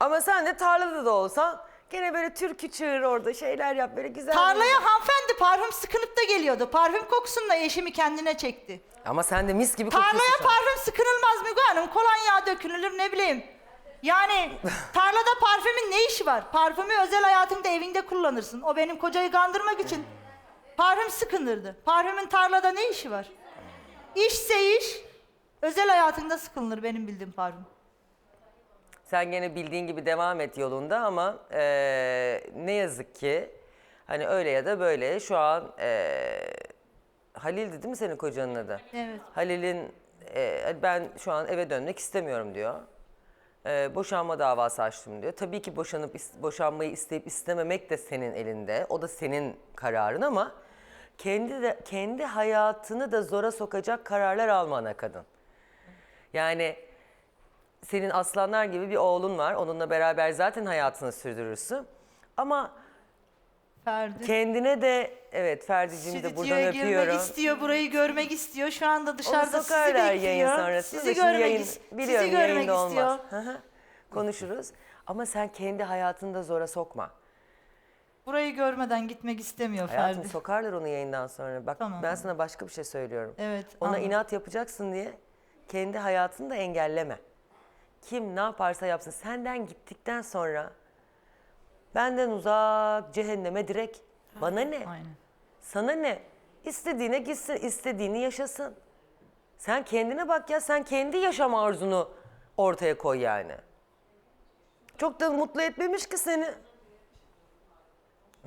Ama sen de tarlada da olsan gene böyle türkü çığır orada şeyler yap böyle güzel. Tarlaya hanımefendi parfüm sıkınıp da geliyordu. Parfüm kokusunla eşimi kendine çekti. Ama sen de mis gibi kokuyorsun. Tarlaya şu an. parfüm sıkınılmaz Müge Hanım. Kolonya dökülür ne bileyim. Yani tarlada parfümün ne işi var? Parfümü özel hayatında evinde kullanırsın. O benim kocayı kandırmak için parfüm sıkınırdı. Parfümün tarlada ne işi var? İşse iş, özel hayatında sıkılır benim bildiğim parfüm. Sen gene bildiğin gibi devam et yolunda ama eee, ne yazık ki hani öyle ya da böyle şu an eee Halil'di değil mi senin kocanın adı? Evet. Halil'in eee, ben şu an eve dönmek istemiyorum diyor. Eee, boşanma davası açtım diyor. Tabii ki boşanıp is- boşanmayı isteyip istememek de senin elinde. O da senin kararın ama kendi de kendi hayatını da zora sokacak kararlar almana kadın. Yani senin aslanlar gibi bir oğlun var. Onunla beraber zaten hayatını sürdürürsün. Ama Ferdi. kendine de evet Ferdi'cimi de buradan Stüdyoya girmek öpüyorum. istiyor, burayı görmek istiyor. Şu anda dışarıda sizi sokarlar bekliyor. yayın sonrası. Sizi şimdi görmek, yayın, is- biliyorum sizi görmek yayında istiyor. olmaz. Hı hı. Konuşuruz. Ama sen kendi hayatını da zora sokma. Burayı görmeden gitmek istemiyor Hayatım Ferdi. sokarlar onu yayından sonra. Bak Tamam. ben sana başka bir şey söylüyorum. Evet, Ona anladım. inat yapacaksın diye kendi hayatını da engelleme. Kim ne yaparsa yapsın. Senden gittikten sonra benden uzak cehenneme direkt. Bana ne? Aynen. Sana ne? İstediğine gitsin, istediğini yaşasın. Sen kendine bak ya, sen kendi yaşam arzunu ortaya koy yani. Çok da mutlu etmemiş ki seni.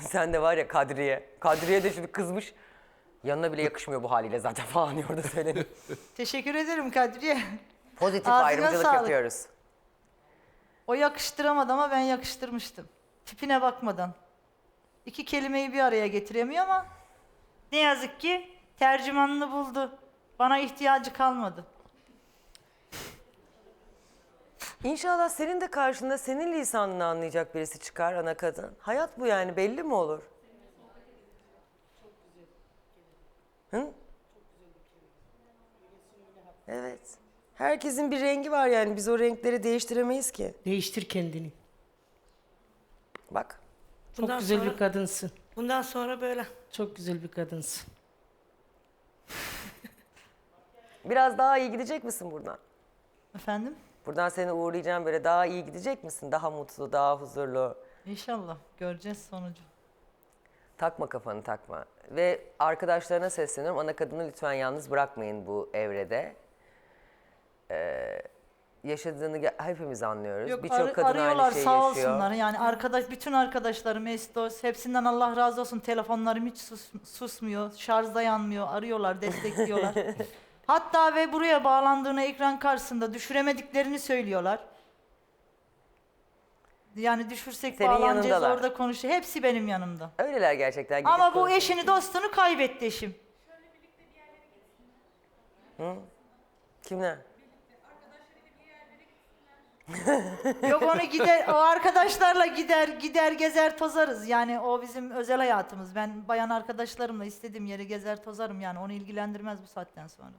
Sen de var ya Kadriye. Kadriye de şimdi kızmış. Yanına bile yakışmıyor bu haliyle zaten falan diyor orada söyleniyor. Teşekkür ederim Kadriye. Pozitif Ağzına ayrımcılık sağlık. yapıyoruz. O yakıştıramadı ama ben yakıştırmıştım. Tipine bakmadan. İki kelimeyi bir araya getiremiyor ama ne yazık ki tercümanını buldu. Bana ihtiyacı kalmadı. İnşallah senin de karşında senin lisanını anlayacak birisi çıkar ana kadın. Hayat bu yani belli mi olur? Hı? Evet. Herkesin bir rengi var yani biz o renkleri değiştiremeyiz ki. Değiştir kendini. Bak. Çok Bundan güzel sonra- bir kadınsın. Bundan sonra böyle. Çok güzel bir kadınsın. Biraz daha iyi gidecek misin buradan? Efendim? Buradan seni uğurlayacağım böyle daha iyi gidecek misin? Daha mutlu, daha huzurlu. İnşallah göreceğiz sonucu. Takma kafanı takma. Ve arkadaşlarına sesleniyorum. Ana kadını lütfen yalnız bırakmayın bu evrede. Ee, yaşadığını ge- hepimiz anlıyoruz. Yok Birçok kadın arıyorlar aynı şeyi sağ yaşıyor. olsunlar. Yani arkadaş bütün arkadaşlarım eş dost hepsinden Allah razı olsun. Telefonlarım hiç sus- susmuyor. Şarjda yanmıyor. Arıyorlar, destekliyorlar. Hatta ve buraya bağlandığını ekran karşısında düşüremediklerini söylüyorlar. Yani düşürsek Senin bağlanacağız yanındalar. orada konuşuyor. Hepsi benim yanımda. Öyleler gerçekten. gidip Ama bu konuşuyor. eşini dostunu kaybetti eşim. Kimler? Yok onu gider o arkadaşlarla gider gider gezer tozarız. Yani o bizim özel hayatımız. Ben bayan arkadaşlarımla istediğim yere gezer tozarım yani onu ilgilendirmez bu saatten sonra.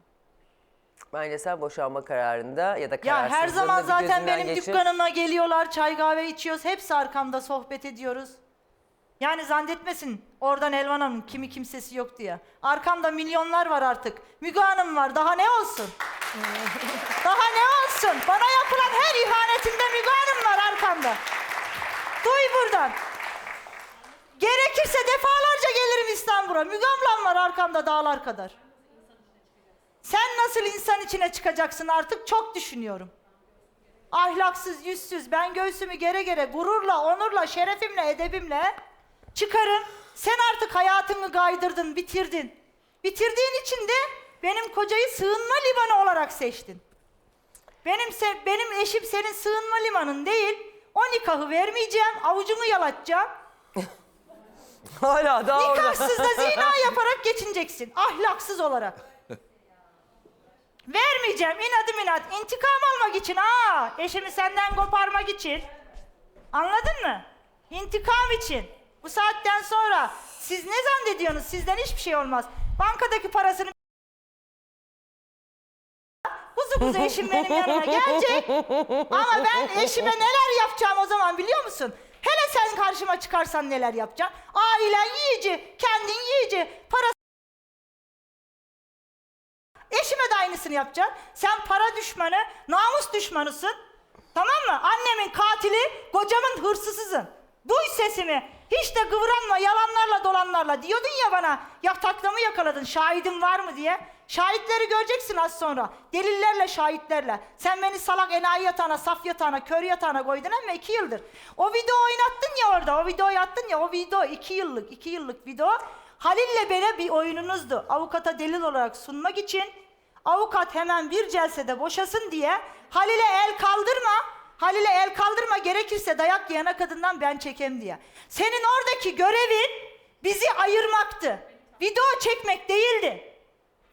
Bence sen boşanma kararında ya da Ya kararsızlığında her zaman bir zaten gözünden benim geçir. dükkanıma geliyorlar, çay kahve içiyoruz. Hepsi arkamda sohbet ediyoruz. Yani zannetmesin oradan Elvan Hanım kimi kimsesi yok diye. Arkamda milyonlar var artık. Müge Hanım var daha ne olsun? Daha ne olsun? Bana yapılan her ihanetinde Müge Hanım var arkamda. Duy buradan. Gerekirse defalarca gelirim İstanbul'a. Müge var arkamda dağlar kadar. Sen nasıl insan içine çıkacaksın artık çok düşünüyorum. Ahlaksız, yüzsüz, ben göğsümü gere gere gururla, onurla, şerefimle, edebimle çıkarım. Sen artık hayatını kaydırdın, bitirdin. Bitirdiğin için de benim kocayı sığınma limanı olarak seçtin. Benim se- benim eşim senin sığınma limanın değil. O nikahı vermeyeceğim, avucumu yalatacağım. Hala daha orada. Nikahsız da zina yaparak geçineceksin. Ahlaksız olarak. Vermeyeceğim inadım inat. İntikam almak için ha. Eşimi senden koparmak için. Anladın mı? İntikam için. Bu saatten sonra siz ne zannediyorsunuz? Sizden hiçbir şey olmaz. Bankadaki parasını Kuzu kuzu eşim benim yanıma gelecek. Ama ben eşime neler yapacağım o zaman biliyor musun? Hele sen karşıma çıkarsan neler yapacaksın? Ailen yiyici, kendin yiyici, parası Eşime de aynısını yapacaksın. Sen para düşmanı, namus düşmanısın. Tamam mı? Annemin katili, kocamın hırsızısın. Duy sesimi. Hiç de kıvranma yalanlarla dolanlarla. Diyordun ya bana yatakta mı yakaladın şahidin var mı diye. Şahitleri göreceksin az sonra. Delillerle şahitlerle. Sen beni salak enayi yatağına, saf yatağına, kör yatağına koydun ama iki yıldır. O video oynattın ya orada. O videoyu attın ya o video iki yıllık, iki yıllık video. Halil'le böyle bir oyununuzdu. Avukata delil olarak sunmak için avukat hemen bir celsede boşasın diye Halil'e el kaldırma. Halil'e el kaldırma gerekirse dayak yiyene kadından ben çekem diye. Senin oradaki görevin bizi ayırmaktı. Video çekmek değildi.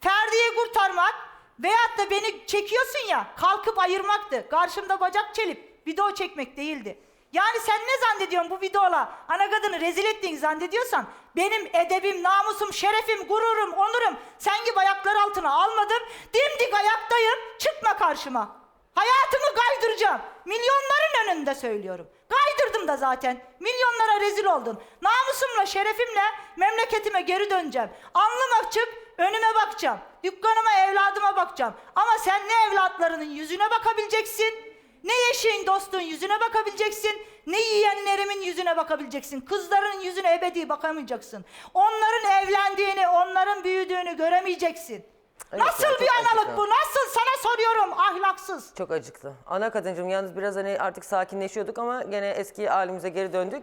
Ferdi'yi kurtarmak veyahut da beni çekiyorsun ya kalkıp ayırmaktı. Karşımda bacak çelip video çekmek değildi. Yani sen ne zannediyorsun bu videola ana kadını rezil ettiğini zannediyorsan benim edebim, namusum, şerefim, gururum, onurum sen gibi ayaklar altına almadım. Dimdik ayaktayım çıkma karşıma. Hayatımı kaydıracağım. Milyonların önünde söylüyorum. Kaydırdım da zaten. Milyonlara rezil oldun. Namusumla, şerefimle memleketime geri döneceğim. Alnım açık, önüme bakacağım. Dükkanıma, evladıma bakacağım. Ama sen ne evlatlarının yüzüne bakabileceksin, ne eşeğin dostun yüzüne bakabileceksin, ne yiyenlerimin yüzüne bakabileceksin. Kızların yüzüne ebedi bakamayacaksın. Onların evlendiğini, onların büyüdüğünü göremeyeceksin. Evet ya, Nasıl çok bir analık acıklı. bu? Nasıl? Sana soruyorum ahlaksız. Çok acıktı. Ana kadıncığım yalnız biraz hani artık sakinleşiyorduk ama gene eski halimize geri döndük.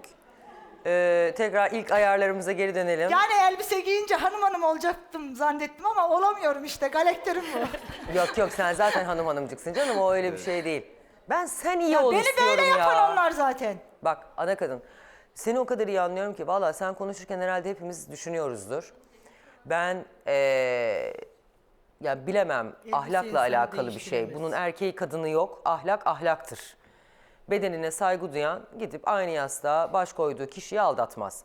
Ee, tekrar ilk ayarlarımıza geri dönelim. Yani elbise giyince hanım hanım olacaktım zannettim ama olamıyorum işte. Galekterim bu. Yok yok sen zaten hanım hanımcıksın canım o öyle bir şey değil. Ben sen iyi Ya ol beni istiyorum böyle ya. yapan onlar zaten. Bak ana kadın seni o kadar iyi anlıyorum ki valla sen konuşurken herhalde hepimiz düşünüyoruzdur. Ben eee ya bilemem ahlakla insanı alakalı bir şey. Bunun erkeği kadını yok. Ahlak ahlaktır. Bedenine saygı duyan gidip aynı yastığa baş koyduğu kişiyi aldatmaz.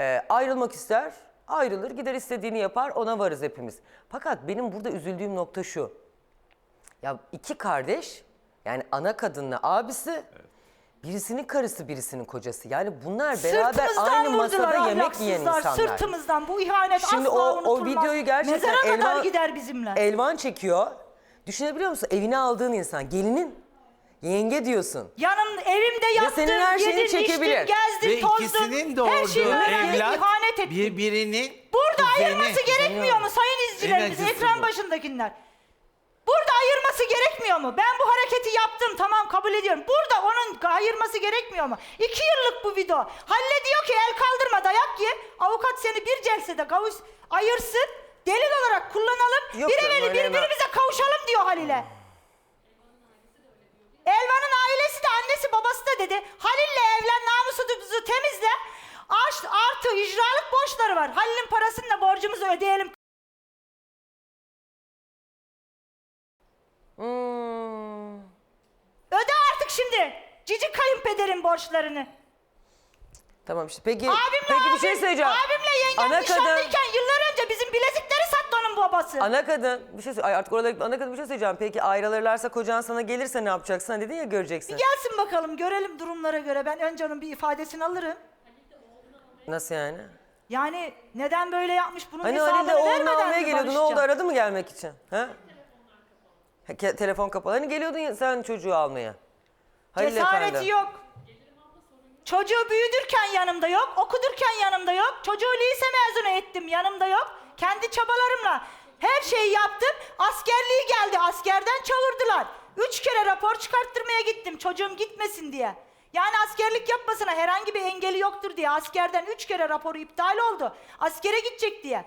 Eee, ayrılmak ister, ayrılır, gider istediğini yapar, ona varız hepimiz. Fakat benim burada üzüldüğüm nokta şu. Ya iki kardeş yani ana kadınla abisi birisinin karısı birisinin kocası. Yani bunlar beraber aynı masada yemek yiyen insanlar. Sırtımızdan bu ihanet Şimdi asla o, o unutulmaz. videoyu gerçekten Mezara kadar Elvan, gider bizimle. Elvan çekiyor. Düşünebiliyor musun? Evine aldığın insan gelinin yenge diyorsun. Yanım evimde yattın, senin her şeyini yedin, çekebilir. içtin, gezdin, Ve tozdun. ikisinin Her şeyi doğurduğu öğrendin, evlat ihanet ettin. birbirinin Burada kuzeni. ayırması gerekmiyor mu sayın izleyicilerimiz, En acısı ekran bu. başındakiler? Burada ayırması gerekmiyor mu? Ben bu hareketi yaptım tamam kabul ediyorum. Burada onun ayırması gerekmiyor mu? İki yıllık bu video. Halle diyor ki el kaldırma dayak ye. Avukat seni bir celsede kavuş, ayırsın. Delil olarak kullanalım. Yok bir canım, evveli öyle hemen- birbirimize kavuşalım diyor Halil'e. Elvan'ın ailesi de annesi babası da dedi. Halil'le evlen namusumuzu temizle. Art- Artı icralık borçları var. Halil'in parasını da borcumuzu ödeyelim. Hmm. Öde artık şimdi. Cici kayınpederin borçlarını. Tamam işte peki, Abimle peki abim, bir şey söyleyeceğim. Abimle yengem Ana kadın, nişanlıyken yıllar önce bizim bilezikleri babası. ana kadın bir şey Ay artık orada ana kadın bir şey söyleyeceğim. Peki ayrılırlarsa kocan sana gelirse ne yapacaksın? Hani Dedin ya göreceksin. Gelsin bakalım görelim durumlara göre. Ben önce onun bir ifadesini alırım. Nasıl yani? Yani neden böyle yapmış bunun Hani hesabını Halil de oğlunu vermeden almaya mi geliyordu. Ne oldu barışacağım? aradı mı gelmek için? Ha? Ha, ke- Telefon kapalı. Hani geliyordun ya sen çocuğu almaya. Halil Cesareti Efendi. yok. Çocuğu büyüdürken yanımda yok, okudurken yanımda yok. Çocuğu lise mezunu ettim yanımda yok. Kendi çabalarımla her şeyi yaptım. Askerliği geldi, askerden çağırdılar. Üç kere rapor çıkarttırmaya gittim çocuğum gitmesin diye. Yani askerlik yapmasına herhangi bir engeli yoktur diye askerden üç kere raporu iptal oldu. Askere gidecek diye.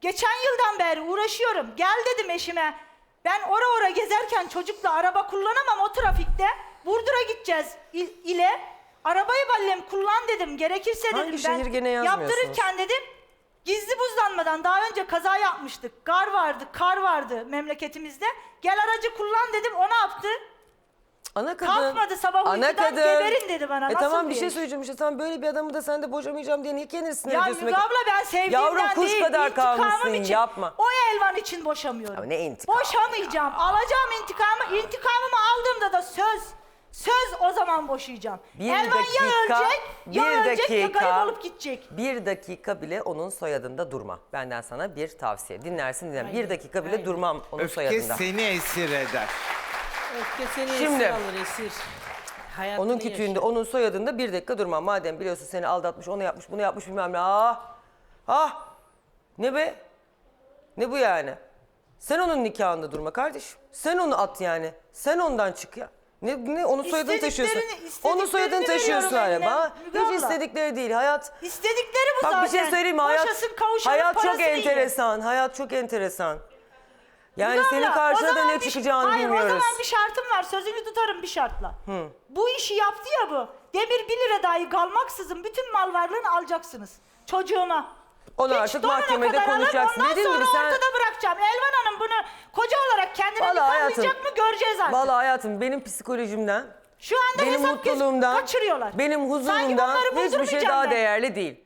Geçen yıldan beri uğraşıyorum. Gel dedim eşime. Ben ora ora gezerken çocukla araba kullanamam o trafikte. Burdur'a gideceğiz il- ile. Arabayı ballem kullan dedim. Gerekirse Hangi dedim şehir gene yazmıyorsunuz? Yaptırırken dedim. Gizli buzlanmadan daha önce kaza yapmıştık. Gar vardı, kar vardı memleketimizde. Gel aracı kullan dedim. O ne yaptı? Ana kadın. Kalkmadı sabah Ana uykudan kadın. geberin dedi bana. E Nasıl tamam bir şey söyleyeceğim işte sen böyle bir adamı da sen de boşamayacağım diye niye kendini sinir Ya ediyorsun? Müge abla ben sevdiğimden Yavrum kuş değil, kadar kalmışsın için. yapma. O Elvan için boşamıyorum. Ya ne intikamı Boşamayacağım. Alacağım intikamı. İntikamımı aldığımda da söz. Söz o zaman boşayacağım. Bir Elvan dakika, ya ölecek, ya bir ölecek ya dakika. kaybolup gidecek. Bir dakika bile onun soyadında durma. Benden sana bir tavsiye. Dinlersin dinler. Bir dakika bile aynen. durmam onun Öfke soyadında. seni esir eder. Öfke seni Şimdi- esir alır esir. Hayatını Onun kütüğünde, onun soyadında bir dakika durmam. Madem biliyorsun seni aldatmış, onu yapmış, bunu yapmış bilmem ne. Ah! Ah! Ne be? Ne bu yani? Sen onun nikahında durma kardeşim. Sen onu at yani. Sen ondan çık ya. Ne, ne onun soyadını taşıyorsun. Onun soyadını taşıyorsun eline, Hiç istedikleri değil. Hayat İstedikleri bu Bak zaten. bir şey söyleyeyim mi? Hayat, Boşasın, kavuşalım, hayat çok parasını yiyin. enteresan. Hayat çok enteresan. Yani Müge senin karşına da zaman ne bir- çıkacağını hayır, bilmiyoruz. o zaman bir şartım var. Sözünü tutarım bir şartla. Bu işi yaptı ya bu. Demir 1 lira dahi kalmaksızın bütün mal varlığını alacaksınız. Çocuğuma. Onu Hiç artık doğumuna mahkemede kadar konuşacaksın. Ondan Dediğim sonra gibi sen... ortada bırakacağım. Elvan Hanım bunu koca olarak kendine Vallahi hayatım- mı göreceğiz artık. Vallahi hayatım benim psikolojimden, Şu anda benim hesap mutluluğumdan, kaçırıyorlar. benim huzurumdan bunları hiçbir şey daha ben. değerli değil.